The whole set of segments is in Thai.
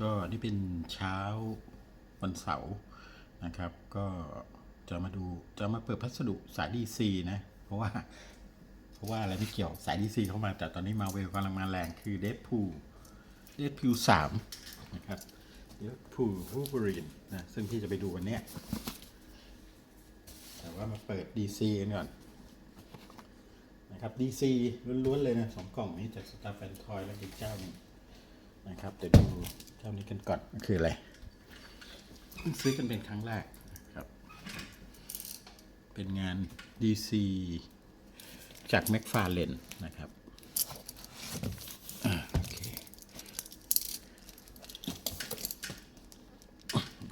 ก็นี่เป็นเช้าวันเสาร์นะครับ ก็จะมาดูจะมาเปิดพัสดุสายดีซีนะ เพราะว่า เพราะว่าอะไรไม่เกี่ยวสายดีซีเข้ามาแต่ตอนนี้มาเวลกำลังมาแรงคือเดฟพูเดฟพูสามนะครับเดฟพูวูบรีนนะซึ่งพี่จะไปดูวันเนี้ยแต่ว่ามาเปิดดีซีกันก่อนนะครับ DC ล้วนๆเลยนะสองกล่องนี้จากสตาร์แฟนทอยและอีกเจ้าหนึง นะครับเดี๋ยวดูเจ้านี้กันก่อนคืออะไรเพิ่งซื้อกันเป็นครั้งแรกนะครับ เป็นงาน DC จากแม็กฟาเลนนะครับอ่าโอเค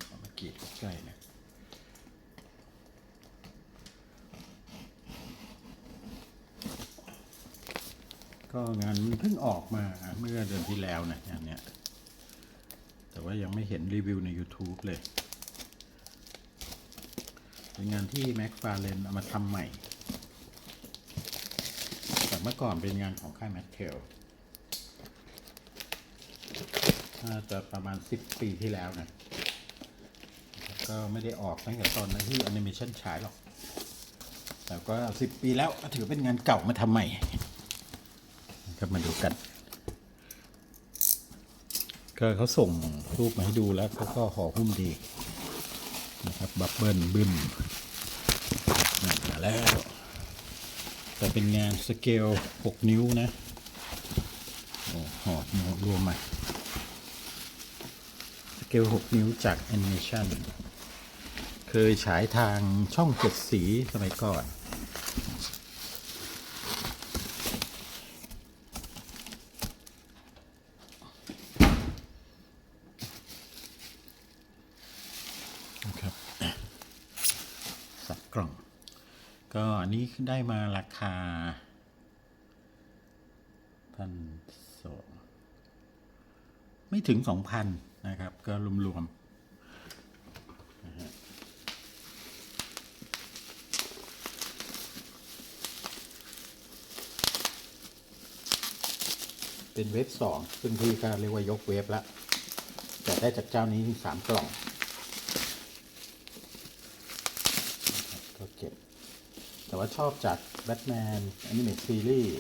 เอามากรีดใกล้ๆนะก็งานมันเพิ่งออกมาเมื่อเดือนที่แล้วนะ ยังไม่เห็นรีวิวใน YouTube เลย เป็นงานที่แม็กฟาเลนเอามาทำใหม่จากเมื่อก่อนเป็นงานของค่ายแมทเทลน่าจะประมาณ 10 ปีที่แล้วนะ ก็ไม่ได้ออกตั้งแต่ตอนนั้นที่แอนิเมชันฉายหรอก แต่ก็ 10 ปีแล้วถือเป็นงานเก่ามาทำใหม่ครับมาดูกัน ก็เขาส่งรูปมาให้ดูแล้วเขาก็ห่อหุ้มดีนะครับบับเบิ้ลบึ้มมาแล้ว แต่เป็นงานสเกล 6 นิ้วนะโอ้ห่อดรวมมาสเกล 6 นิ้วจากแอนิเมชันเคยฉายทางช่องเจ็ดสีสมัยก่อน นะครับอะ สับกล่อง ก็อันนี้ได้มาราคาพันสองไม่ถึงสองพันนะครับ ก็รวมๆนะฮะเป็นเว็บสองซึ่งพี่ก็เรียกว่ายกเว็บละแต่ได้จากเจ้านี้สามกล่อง ก็เก็บ แต่ว่าชอบจากแบทแมนอนิเมตซีรีส์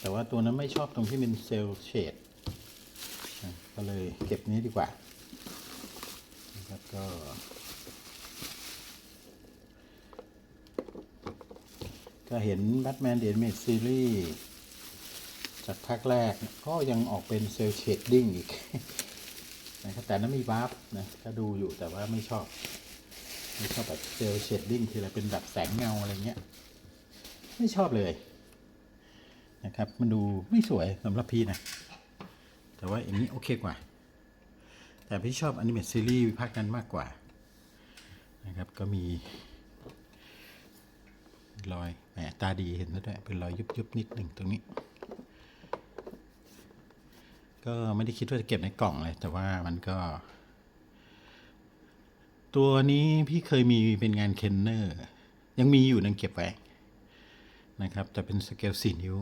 แต่ว่าตัวนั้นไม่ชอบตรงที่เป็นเซลเชดก็เลยเก็บนี้ดีกว่านะครับก็ก็เห็นแบทแมนเดนเมตซีรีส์จากภาคแรกก็ยังออกเป็นเซลเชดดิ้งอีกนะครับแต่นั้นมีวาร์ปนะก็ดูอยู่แต่ว่าไม่ชอบ ไม่ชอบแบบเซลเชดดิ้งทีไรเป็นแบบแสงเงาอะไรเงี้ย ไม่ชอบเลยนะครับ มันดูไม่สวยสำหรับพี่นะ แต่ว่าอย่างนี้โอเคกว่า แต่พี่ชอบอนิเมตซีรีส์ภาคนั้นมากกว่า นะครับ ก็มี รอยแหมตาดีเห็นแล้วด้วยเป็นรอยยุบยุบๆนิดหนึ่งตรงนี้ ก็ไม่ได้คิดว่าจะเก็บในกล่องเลย แต่ว่ามันก็ ตัวนี้พี่เคยมีเป็นงานเคนเนอร์ ยังมีอยู่นังเก็บไว้นะครับ แต่เป็นสเกล4นิ้ว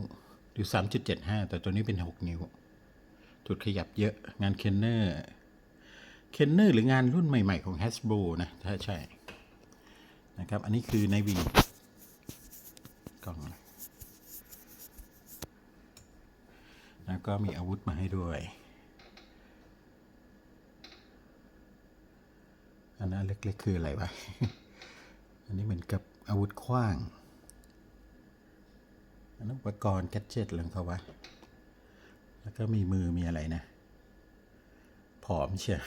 หรือ3.75แต่ตัวนี้เป็น6นิ้ว จุดขยับเยอะงานเคนเนอร์เคนเนอร์หรืองานรุ่นใหม่ ๆ ของ Hasbro นะ ถ้าใช่นะครับ อันนี้คือในวิงกล่องแล้วก็มีอาวุธมาให้ด้วย อันนั้นเล็กๆคืออะไรวะ อันนี้เหมือนกับอาวุธขว้าง อันนั้นอุปกรณ์แกดเจ็ตเรือเขาวะ แล้วก็มีมือมีอะไรนะ ผอมเชียว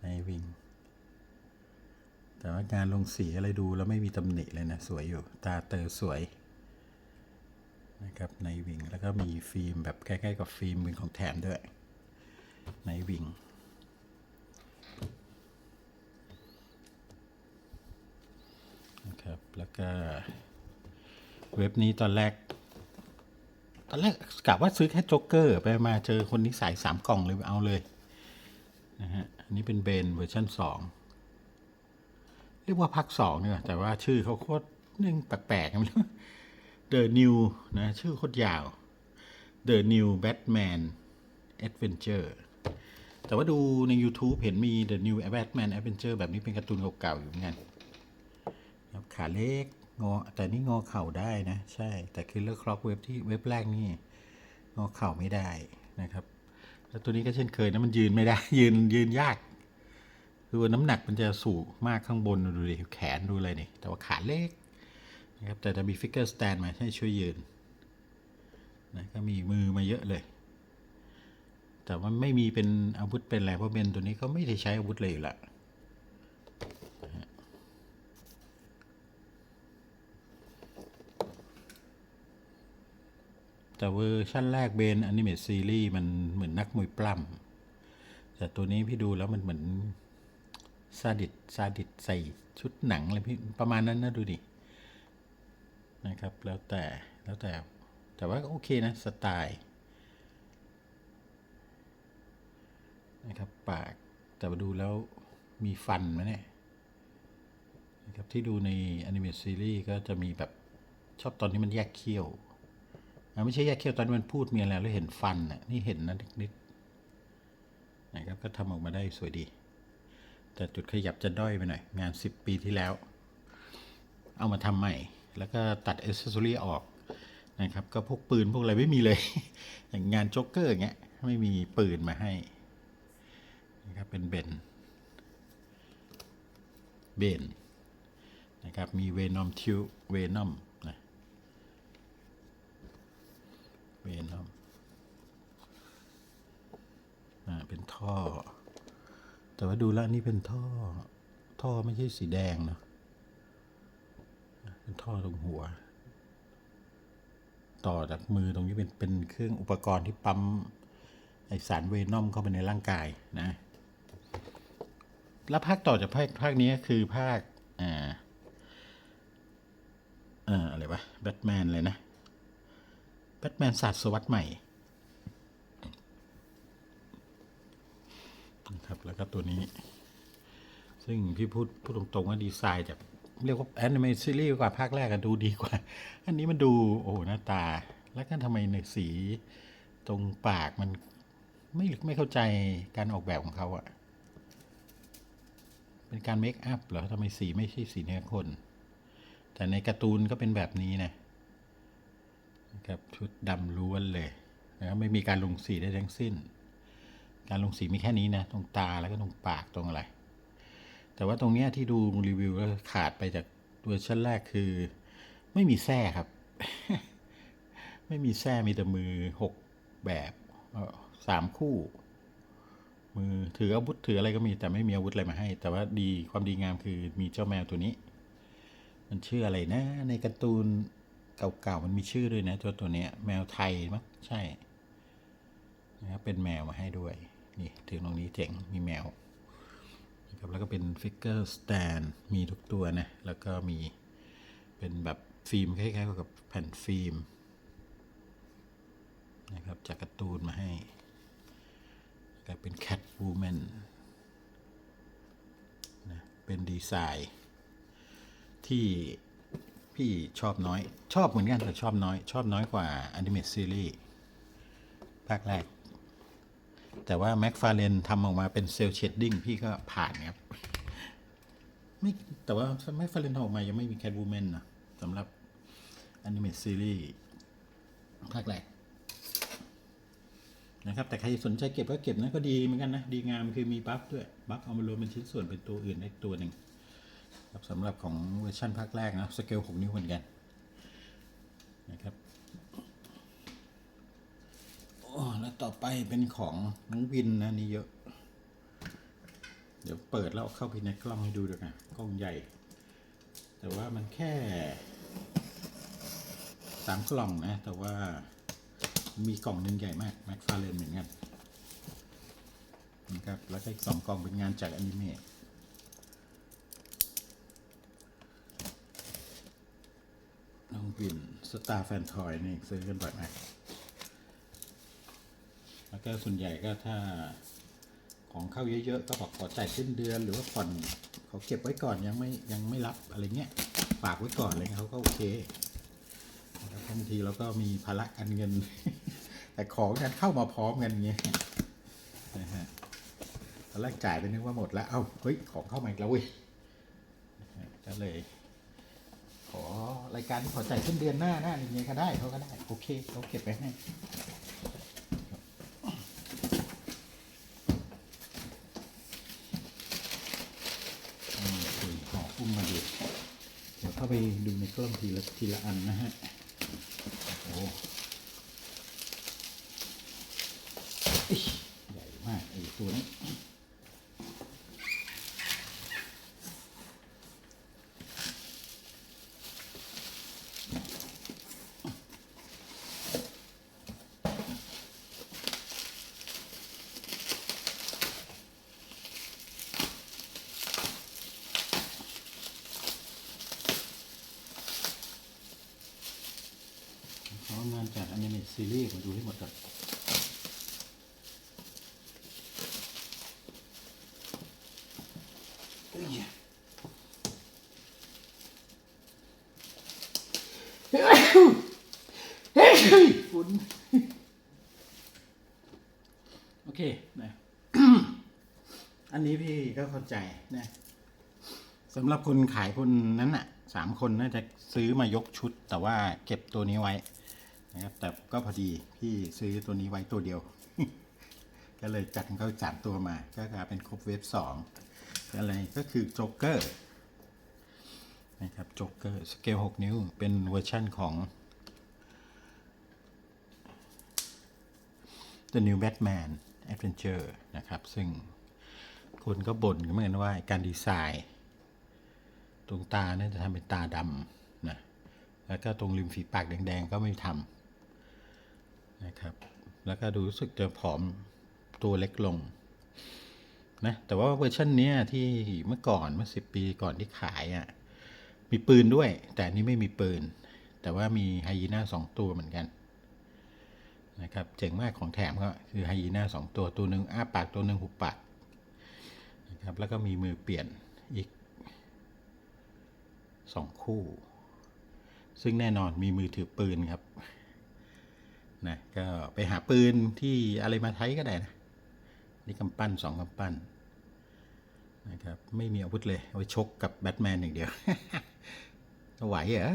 ในวิงแต่ว่าการลงสีอะไรดูแล้วไม่มีตำหนิเลยนะ สวยอยู่ ตาเตอสวยนะครับในวิงแล้วก็มีฟิล์มแบบใกล้ๆกับฟิล์มเป็นของแถมด้วยในวิง นะ ครับ แล้วก็เว็บนี้ตอนแรก ตอนแรกกะว่าซื้อแค่จ๊กเกอร์ไปมาเจอคนนี้สายสามกล่องเลยเอาเลยนะฮะอันนี้เป็นเบนเวอร์ชันสองเรียกว่าภาคสองเนี่ยแต่ว่าชื่อเขาโคตรนึงแปลกๆไม่รู้ The New นะชื่อโคตรยาว The New Batman Adventure แต่ว่าดูใน YouTube เห็นมี The New Batman Adventure แบบนี้เป็นการ์ตูนเก่าๆอยู่เหมือนกัน ครับขาเล็กงอแต่นี่งอเข่าได้นะ ใช่ แต่คือเลือกคล็อกเว็บที่เว็บแรกนี่งอเข่าไม่ได้นะครับ แล้วตัวนี้ก็เช่นเคยนะมันยืนไม่ได้ ยืนยืนยากคือว่าน้ำหนักมันจะสูงมากข้างบนดูดิแขนดูเลยนี่แต่ว่าขาเล็กนะครับแต่จะมีฟิกเกอร์สแตนมาให้ช่วยยืนนะก็มีมือมาเยอะเลย แต่ว่าไม่มีเป็นอาวุธเป็นอะไรเพราะเบนตัวนี้ก็ไม่ได้ใช้อาวุธเลยอยู่ละนะฮะ แต่เวอร์ชั่นแรกเบนอนิเมตซีรีส์มันเหมือนนักมวยปล้ำแต่ตัวนี้พี่ดูแล้วมันเหมือนซาดิสซาดิสใส่ชุดหนังอะไรพี่ประมาณนั้นนะดูดินะครับ แล้วแต่แล้วแต่แต่ว่าโอเคนะสไตล์นะครับปากแต่มาดูแล้วมีฟันไหมเนี่ยนะครับที่ดูในอนิเมตซีรีส์ก็จะมีแบบชอบตอนที่มันแยกเขี้ยว ไม่ใช่แยกเขี้ยวตอนมันพูดมีอะไรแล้วเห็นฟันน่ะนี่เห็นนะนิดๆนะครับก็ทำออกมาได้สวยดี แต่จุดขยับจะด้อยไปหน่อย งาน 10 ปีที่แล้ว เอามาทำใหม่ แล้วก็ตัดเอเซอรี่ออกนะครับก็พวกปืนพวกอะไรไม่มีเลย อย่างงานโจ๊กเกอร์อย่างเงี้ยไม่มีปืนมาให้นะครับเป็นเบนเบนนะครับมีเวนอมทิวเวนอมนะ เวนอมอ่าเป็นท่อ แต่ว่าดูแล้วนี่เป็นท่อ ท่อไม่ใช่สีแดงเนาะเป็นท่อตรงหัว ต่อจากมือตรงนี้เป็นเป็นเครื่องอุปกรณ์ที่ปั๊มไอสารเวนอมเข้าไปในร่างกายนะ แล้วภาคต่อจากภาคภาคนี้คือภาคอ่าอ่ออะไรวะแบทแมนเลยนะ แบทแมนศาสตร์สวัสดใหม่นะครับแล้วก็ตัวนี้ ซึ่งพี่พูดพูดตรงๆว่าดีไซน์จากเรียกว่าแอนิเมชันซีรีส์กว่าภาคแรกก็ดูดีกว่า อันนี้มันดูโอ้หน้าตา แล้วก็ทำไมในสีตรงปากมันไม่ไม่เข้าใจการออกแบบของเขาอะเป็นการเมคอัพเหรอทำไมสีไม่ใช่สีเนื้อคน แต่ในการ์ตูนก็เป็นแบบนี้นะ นะครับชุดดำล้วนเลยนะครับไม่มีการลงสีได้ทั้งสิ้น การลงสีมีแค่นี้นะตรงตาแล้วก็ตรงปากตรงอะไร แต่ว่าตรงเนี้ยที่ดูรีวิวก็ขาดไปจากเวอร์ชันแรกคือ ไม่มีแส้ครับ ไม่มีแส้มีแต่มือหกแบบสามคู่ มือถืออาวุธถืออะไรก็มีแต่ไม่มีอาวุธอะไรมาให้ แต่ว่าดีความดีงามคือมีเจ้าแมวตัวนี้ มันชื่ออะไรนะ ในการ์ตูน เก่าๆมันมีชื่อด้วยนะตัวตัวเนี้ยแมวไทยมั้งใช่นะครับเป็นแมวมาให้ด้วย นี่ถึงตรงนี้เจ๋งมีแมวนะครับแล้วก็เป็นฟิกเกอร์สแตนมีทุกตัวนะ แล้วก็มีเป็นแบบฟิล์มคล้ายๆกับแผ่นฟิล์มนะครับจากการ์ตูนมาให้กลายเป็นแคทวูแมนนะเป็นดีไซน์ที่ พี่ชอบน้อย ชอบเหมือนกันแต่ชอบน้อย ชอบน้อยกว่าอนิเมตซีรีส์ภาคแรก แต่ว่าแม็กฟาเรนทำออกมาเป็นเซลเชดดิ้งพี่ก็ผ่านครับ ไม่ แต่ว่าแม็กฟาเรนทำออกมายังไม่มีแคทวูแมนนะสำหรับอนิเมตซีรีส์ภาคแรกนะครับ แต่ใครสนใจเก็บก็เก็บนะก็ดีเหมือนกันนะ ดีงามคือมีบัฟด้วย บัฟเอามารวมเป็นชิ้นส่วนเป็นตัวอื่นได้ตัวหนึ่ง ครับสำหรับของเวอร์ชันภาคแรกนะสเกล 6 นิ้วเหมือนกันนะครับโอ้แล้วต่อไปเป็นของน้องวินนะนี่เยอะ เดี๋ยวเปิดแล้วเข้าไปในกล้องให้ดูด้วยนะกล้องใหญ่ แต่ว่ามันแค่สามกล่องนะ แต่ว่ามีกล่องหนึ่งใหญ่มากแม็กฟาเรนเหมือนกันนะครับแล้วก็อีกสองกล่องเป็นงานจากอนิเมะ บินสตาร์แฟนทอยนี่ซื้อกันบ่อยมากแล้วก็ส่วนใหญ่ก็ถ้าของเข้าเยอะๆ ก็บอกขอจ่ายสิ้นเดือนหรือว่าผ่อนเขาเก็บไว้ก่อนยังไม่ยังไม่รับอะไรเงี้ยฝากไว้ก่อนอะไรเงี้ยเขาก็โอเคแล้วบางทีเราก็มีภาระการเงิน แต่ของกันเข้ามาพร้อมกันเงี้ยนะฮะตอนแรกจ่ายไปนึกว่าหมดแล้ว เอ้าเฮ้ยของเข้ามาอีกแล้วเว้ยนะฮะก็เลย รายการที่ขอจ่ายขึ้นเดือนหน้าหน้าอย่างเงี้ยก็ได้เขาก็ได้โอเคเขาเก็บไปให้อืมโอเคห่ออุ้มมาดูเดี๋ยวเข้าไปดูในกล้องทีละทีละอันนะฮะ โอ้โหอิ๊ยใหญ่มากไอ้ตัวนี้ เขาเอางานจากอนิเมะ ซีรีส์มาดูให้หมดก่อนเอ้ยฝุ่นโอเคนะอันนี้พี่ก็เข้าใจนะสำหรับคนขายคนนั้นน่ะสามคนน่าจะซื้อมายกชุด แต่ว่าเก็บตัวนี้ไว้ นะครับแต่ก็พอดีพี่ซื้อตัวนี้ไว้ตัวเดียว ก็เลยจัดเขาสามตัวมา ก็กลายเป็นครบเวฟสองอะไรก็คือโจ๊กเกอร์นะครับโจ๊กเกอร์สเกล 6 นิ้ว เป็นเวอร์ชั่นของ The New Batman Adventure นะครับ ซึ่งคนก็บ่นกันเหมือนกันว่าการดีไซน์ตรงตาเนี่ยจะทำเป็นตาดำนะแล้วก็ตรงริมฝีปากแดง ๆ ก็ไม่ทำ นะครับ แล้วก็ดูรู้สึกจะผอมตัวเล็กลงนะแต่ว่าเวอร์ชันนี้ที่เมื่อก่อนเมื่อสิบปีก่อนที่ขายอะ่ะมีปืนด้วย แต่นนี้ไม่มีปืน แต่ว่ามีไฮยีน่าสองตัวเหมือนกันนะครับเจ๋งมากของแถมก็คือไฮยีน่าสองตัวตัวหนึ่งอ้าปากตัวหนึ่งหุบปากนะครับแล้วก็มีมือเปลี่ยนอีกสองคู่ ซึ่งแน่นอนมีมือถือปืนครับ นะก็ไปหาปืนที่อะไรมาใช้ก็ได้นะนี่กำปั้นสองกำปั้นนะครับไม่มีอาวุธเลยเอาไว้ชกกับแบทแมนอย่างเดียวไหวเหรอ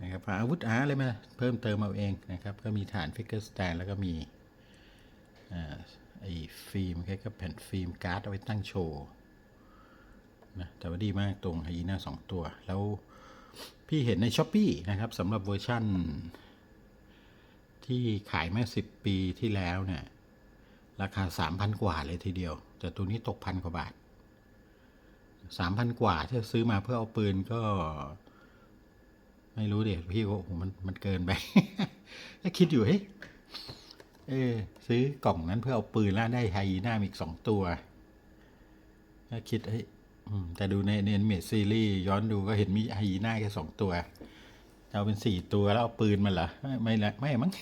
นะครับหาอาวุธหาอะไรมาเพิ่มเติมเอาเองนะครับ ก็มีฐานฟิกเกอร์สแตนแล้วก็มีอไอ้ฟิล์มแค่กับแผ่นฟิล์มการ์ดเอาไว้ตั้งโชว์นะแต่ว่าดีมากตรงไฮยีน่าสองตัว แล้วพี่เห็นในช้อปปีนะครับสำหรับเวอร์ชั่น ที่ขายเมื่อสิบปีที่แล้วเนี่ยราคาสามพันกว่าเลยทีเดียว แต่ตัวนี้ตกพันกว่าบาทสามพันกว่าถ้าซื้อมาเพื่อเอาปืนก็ ไม่รู้เดี๋ยวพี่ก็โหมันมันเกินไปก็คิดอยู่เฮ้ยเออซื้อกล่องนั้นเพื่อเอาปืนแล้วได้ไฮยีน่าอีกสองตัวก็คิดเฮ้ยแต่ดูในเนนเมดซีรีส์ย้อนดูก็เห็นมีไฮยีน่าแค่สองตัว เอาเป็นสี่ตัวแล้วเอาปืนมาเหรอไม่ไม่ละไม่มั้ง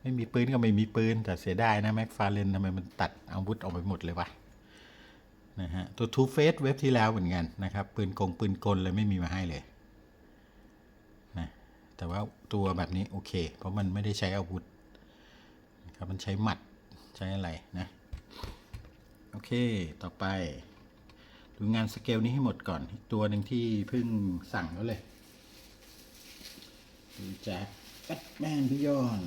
ไม่มีปืนก็ไม่มีปืน แต่เสียดายนะแม็กฟาเลนทำไมมันตัดอาวุธออกไปหมดเลยวะนะฮะตัวทูเฟสเว็บที่แล้วเหมือนกันนะครับ ปืนกงปืนกลเลยไม่มีมาให้เลยนะแต่ว่าตัวแบบนี้โอเค เพราะมันไม่ได้ใช้อาวุธนะครับมันใช้หมัดใช้อะไรนะโอเคต่อไป ดูงานสเกลนี้ให้หมดก่อนอีกตัวหนึ่งที่เพิ่งสั่งแล้วเลย จากแบทแมนพิยอน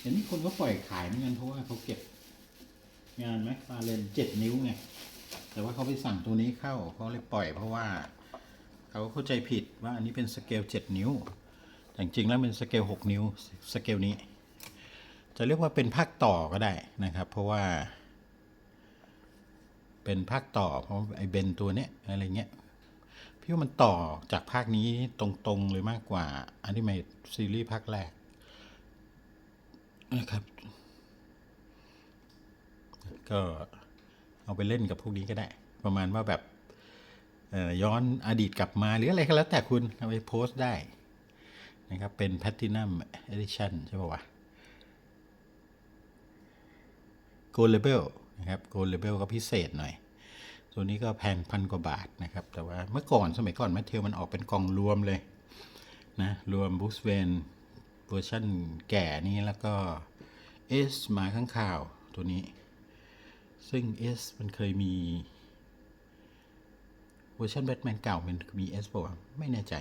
เห็นมีคนก็ปล่อยขายเหมือนกันเพราะว่าเขาเก็บ งานแม็กฟาเลนเจ็ดนิ้วไง แต่ว่าเขาไปสั่งตัวนี้เข้าเขาเลยปล่อยเพราะว่า เขาเข้าใจผิดว่าอันนี้เป็นสเกลเจ็ดนิ้ว แต่จริงแล้วเป็นสเกลหกนิ้วสเกลนี้ จะเรียกว่าเป็นภาคต่อก็ได้นะครับ เพราะว่า เป็นภาคต่อเพราะไอ้เบนตัวเนี้ยอะไรเงี้ย พี่ว่ามันต่อจากภาคนี้ตรงๆเลยมากกว่าอนิเมตซีรีส์ภาคแรกนะครับ ก็เอาไปเล่นกับพวกนี้ก็ได้ ประมาณว่าแบบเอ่อย้อนอดีตกลับมาหรืออะไรก็แล้วแต่คุณเอาไปโพสต์ได้นะครับ เป็นแพ t ตินัมเอดิชันใช่ป่าวะโกลเลเบลนะครับโกลเลเบลก็พิเศษหน่อย ตัวนี้ก็แพงพันกว่าบาทนะครับ แต่ว่าเมื่อก่อนสมัยก่อนแมทเทลมันออกเป็นกล่องรวมเลยนะรวมบูสเวนเวอร์ชันแก่นี้แล้วก็ S หมาข้างข่าวตัวนี้ ซึ่ง S มันเคยมีเวอร์ชันแบทแมนเก่ามันมี S ป่าวะไม่แน่ใจ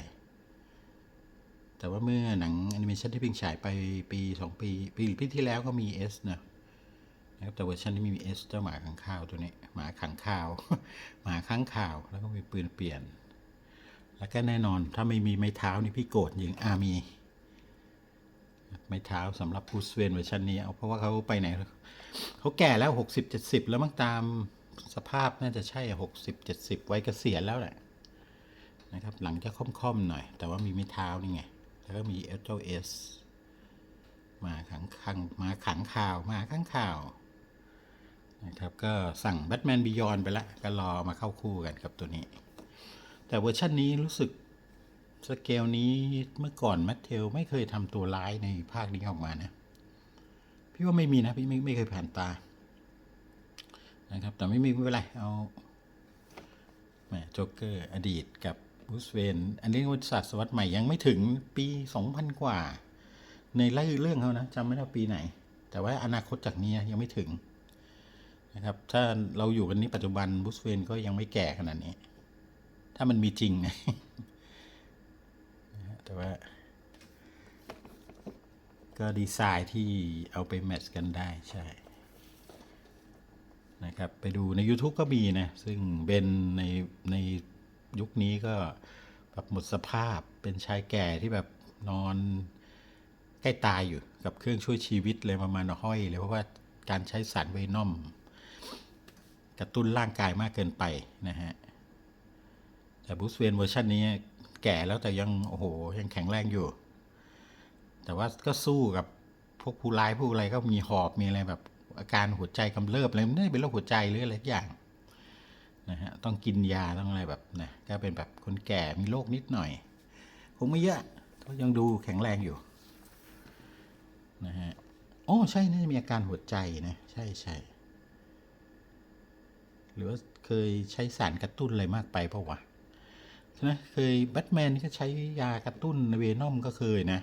แต่ว่าเมื่อหนังแอนิเมชันที่เพิ่งฉายไปปีสองปี ปีหรือปีที่แล้วก็มี S นะ นะครับ แต่เวอร์ชันที่ไม่มี S เจ้าหมาขังข้าวตัวนี้หมาขังข้าว หมาค้างข่าวแล้วก็มีปืนเปลี่ยน แล้วก็แน่นอนถ้าไม่มีไม้เท้านี่พี่โกรธยิงอามี ไม้เท้าสำหรับบูสเวนเวอร์ชันนี้เอาเพราะว่าเขาไปไหนเขาแก่แล้วหกสิบเจ็ดสิบแล้วมั้งตามสภาพน่าจะใช่หกสิบเจ็ดสิบไว้เกษียณแล้วแหละนะครับ หลังจะค่อมๆหน่อย แต่ว่ามีไม้เท้านี่ไงแล้วก็มีเอเจ้าเอสมาขังขังมาขังข่าวมาข้างข่าว นะครับก็สั่งแบทแมนบิยอนไปแล้วก็รอมาเข้าคู่กันกับตัวนี้ แต่เวอร์ชันนี้รู้สึกสเกลนี้เมื่อก่อนแมทเทลไม่เคยทำตัวร้ายในภาคนี้ออกมานะ พี่ว่าไม่มีนะพี่ไม่ไม่เคยผ่านตา นะครับ แต่ไม่มีไม่เป็นไร เอาแหมโจ๊กเกอร์อดีตกับบูสเวนอันนี้วัศตวรรษใหม่ยังไม่ถึงปีสองพันกว่า ในไล่เรื่องเขานะจำไม่ได้ปีไหน แต่ว่าอนาคตจากนี้ยังไม่ถึง นะครับ ถ้าเราอยู่กันนี้ปัจจุบันบูสเวนก็ยังไม่แก่ขนาดนี้ ถ้ามันมีจริงนะแต่ว่า ก็ดีไซน์ที่เอาไปแมทช์กันได้ใช่นะครับ ไปดูใน YouTube ก็มีนะ ซึ่งเบนในในยุคนี้ก็แบบหมดสภาพเป็นชายแก่ที่แบบนอนใกล้ตายอยู่กับเครื่องช่วยชีวิตเลยประมาณห้อยเลยเพราะว่าการใช้สารเวนอม กระตุ้นร่างกายมากเกินไปนะฮะ แต่บูสเวนเวอร์ชันนี้แก่แล้วแต่ยังโอ้โหยังแข็งแรงอยู่ แต่ว่าก็สู้กับพวกผู้ร้ายผู้อะไรก็มีหอบมีอะไรแบบอาการหัวใจกำเริบอะไรไม่ได้เป็นโรคหัวใจหรืออะไรสักอย่างนะฮะต้องกินยาต้องอะไรแบบนะก็เป็นแบบคนแก่มีโรคนิดหน่อย คงไม่เยอะก็ยังดูแข็งแรงอยู่นะฮะโอ้ใช่น่าจะมีอาการหัวใจนะ ใช่ใช่ รือว่าเคยใช้สารกระตุ้นอะไรมากไปเปล่าวะใช่ไหมเคยแบทแมนก็ใช้ยากระตุ้นเวนอมก็เคยนะ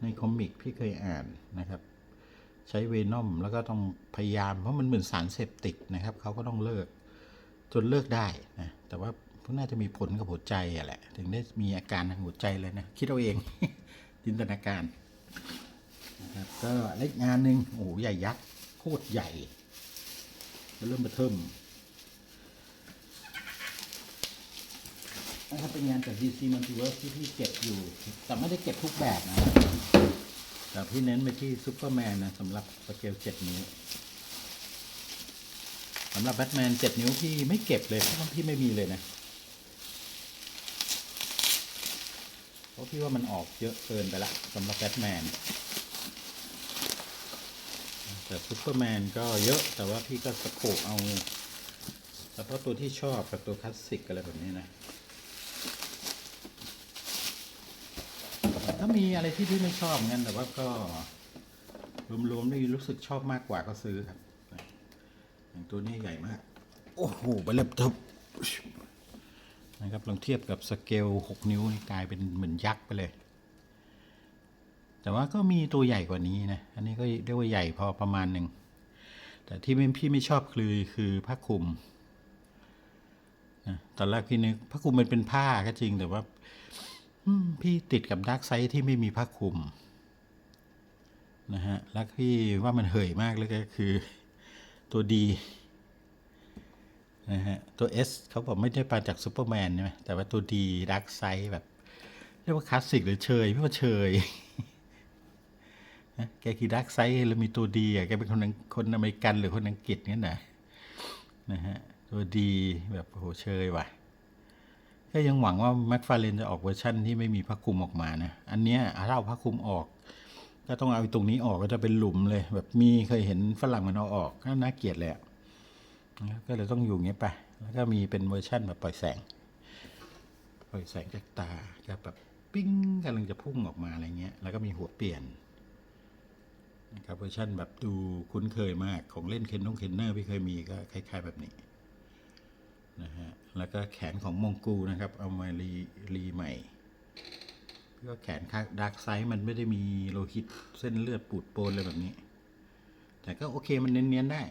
ในคอมิกพี่เคยอ่านนะครับ ใช้เวนอมแล้วก็ต้องพยายามเพราะมันเหมือนสารเสพติดนะครับเขาก็ต้องเลิกจนเลิกได้นะแต่ว่าน่าจะมีผลกับหัวใจอะแหละ ถึงได้มีอาการทางหัวใจเลยนะ คิดเอาเองจินตนาการนะครับก็เล็กงานหนึ่งโอ้โหใหญ่ยักษ์โคตรใหญ่แล้วเริ่มมาเทิม นะครับเป็นงานจาก DC Multiverse ที่พี่เก็บอยู่ แต่ไม่ได้เก็บทุกแบบนะ แต่พี่เน้นไปที่ซูเปอร์แมนนะสำหรับสเกล7นิ้วสำหรับแบทแมน7นิ้วพี่ไม่เก็บเลยเพราะว่าพี่ไม่มีเลยนะเพราะพี่ว่ามันออกเยอะเกินไปละสำหรับแบทแมนแต่ซูเปอร์แมนก็เยอะแต่ว่าพี่ก็สโคปเอาเฉพาะตัวที่ชอบกับตัวคลาสสิกอะไรแบบนี้นะ ถ้ามีอะไรที่พี่ไม่ชอบงั้นแต่ว่าก็รวมๆได้รู้สึกชอบมากกว่าก็ซื้อครับอย่างตัวนี้ใหญ่มาก โอ้โหไปเล็บทับนะครับลองเทียบกับสเกล 6 นิ้วนี่กลายเป็นเหมือนยักษ์ไปเลย แต่ว่าก็มีตัวใหญ่กว่านี้นะ อันนี้ก็เรียกว่าใหญ่พอประมาณหนึ่ง แต่ที่พี่ไม่ชอบคือคือผ้าคลุมนะตอนแรกพี่นึกผ้าคลุมมันเป็นผ้าก็จริงแต่ว่าอืม พี่ติดกับดาร์กไซด์ที่ไม่มีผ้าคลุมนะฮะแล้วพี่ว่ามันเหยมากเลยก็คือตัวดีนะฮะตัว S เขาบอกไม่ได้มาจากซูเปอร์แมนใช่ไหมแต่ว่าตัวดีดาร์กไซด์แบบ เรียกว่าคลาสสิกหรือเชยพี่ว่าเชยนะแกคือดาร์กไซด์แล้วมีตัวดีอะแกเป็นคนอังคนอเมริกันหรือคนอังกฤษเนี่ยนะนะฮะตัวดีแบบโหเชยว่ะ ก็ยังหวังว่าแม็กฟาเรนจะออกเวอร์ชั่นที่ไม่มีผ้าคลุมออกมานะ อันเนี้ยถ้าเอาผ้าคลุมออก ก็ต้องเอาตรงนี้ออกก็จะเป็นหลุมเลย แบบมีเคยเห็นฝรั่งมันเอาออกก็น่าเกลียดเลยอะนะก็เลยต้องอยู่อย่างเงี้ยไป แล้วก็มีเป็นเวอร์ชั่นแบบปล่อยแสง ปล่อยแสงจากตาก็แบบปิ้งกำลังจะพุ่งออกมาอะไรเงี้ย แล้วก็มีหัวเปลี่ยนนะครับเวอร์ชันแบบดูคุ้นเคยมากของเล่นเคนนงเคนเนอร์พี่เคยมีก็คล้าย ๆ แบบนี้นะฮะ แล้วก็แขนของมงกูนะครับ เอามารีรีใหม่ก็แขนข้างดาร์กไซด์มันไม่ได้มีโลหิตเส้นเลือดปูดโปนเลยแบบนี้ แต่ก็โอเคมันเนียนๆได้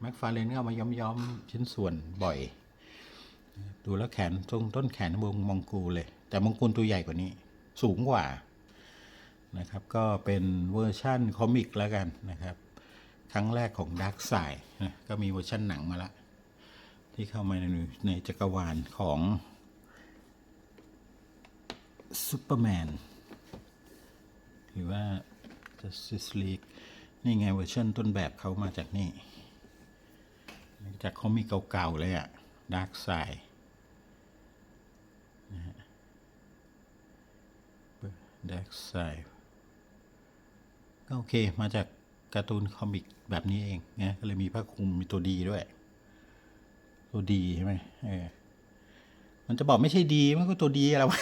แม็กฟาเรนก็เอามาย้อมๆชิ้นส่วนบ่อย ดูแล้วแขนตรงต้นแขนวงมองกูเลย แต่มองกูตัวใหญ่กว่านี้ สูงกว่านะครับ ก็เป็นเวอร์ชั่นคอมิกแล้วกันนะครับ ครั้งแรกของด a r k กไซนะก็มีเวอร์ชั่นหนังมาละ ที่เข้ามาในในจักรวาลของซูเปอร์แมนหรือว่า Justice League นี่ไงเวอร์ชันต้นแบบเขามาจากนี่ จากเขามีเก่าๆเลยอะด a r k กไซด a r k กไซก็โอเค มาจากการ์ตูนคอมิกแบบนี้เองนะก็เลยมีผ้าคลุมมีตัวดีด้วย ตัวดีใช่ไหมเออ มันจะบอกไม่ใช่ดีมันก็ตัวดีอะไรวะ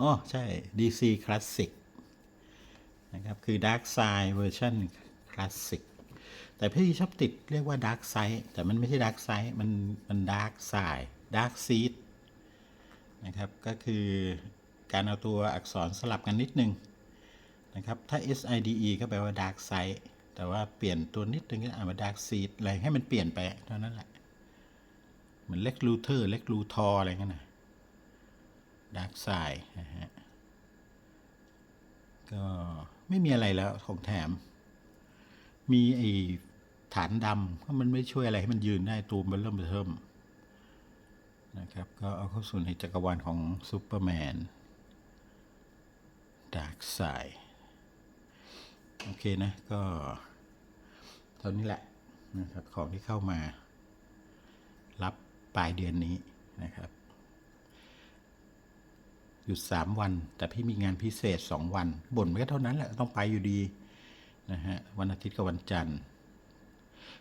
อ๋อใช่ DC Classic นะครับ คือ Dark Side เวอร์ชัน Classic แต่พี่ชอบติดเรียกว่า Dark Side แต่มันไม่ใช่ Dark Side มันมัน Dark Side Dark Seed นะครับ ก็คือการเอาตัวอักษรสลับกันนิดนึงนะครับ ถ้า S I D E ก็แปลว่า dark side แต่ว่าเปลี่ยนตัวนิดนึงอ่านว่า dark seed อะไรให้มันเปลี่ยนไปเท่านั้นแหละเหมือนเล็กลูเทอร์เล็กลูทออะไรเงี้ยนะ dark side นะฮะก็ไม่มีอะไรแล้วของแถม มีไอ้ฐานดำก็มันไม่ช่วยอะไรให้มันยืนได้ตูมมันเริ่มเทิมนะครับ ก็เอาเข้าสู่ในจักรวาลของซูเปอร์แมนดาร์กไซโอเคนะ ก็ เท่านี้แหละนะครับของที่เข้ามา รับปลายเดือนนี้นะครับ หยุดสามวัน แต่พี่มีงานพิเศษสองวัน บ่นไม่ก็เท่านั้นแหละต้องไปอยู่ดีนะฮะวันอาทิตย์กับวันจันทร์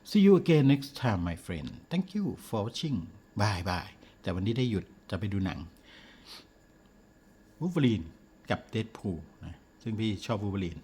see you again next time my friend thank you for watching bye bye แต่วันนี้ได้หยุดจะไปดูหนังวูฟเวอรีนกับเดดพูลนะซึ่งพี่ชอบวูฟเวอรีน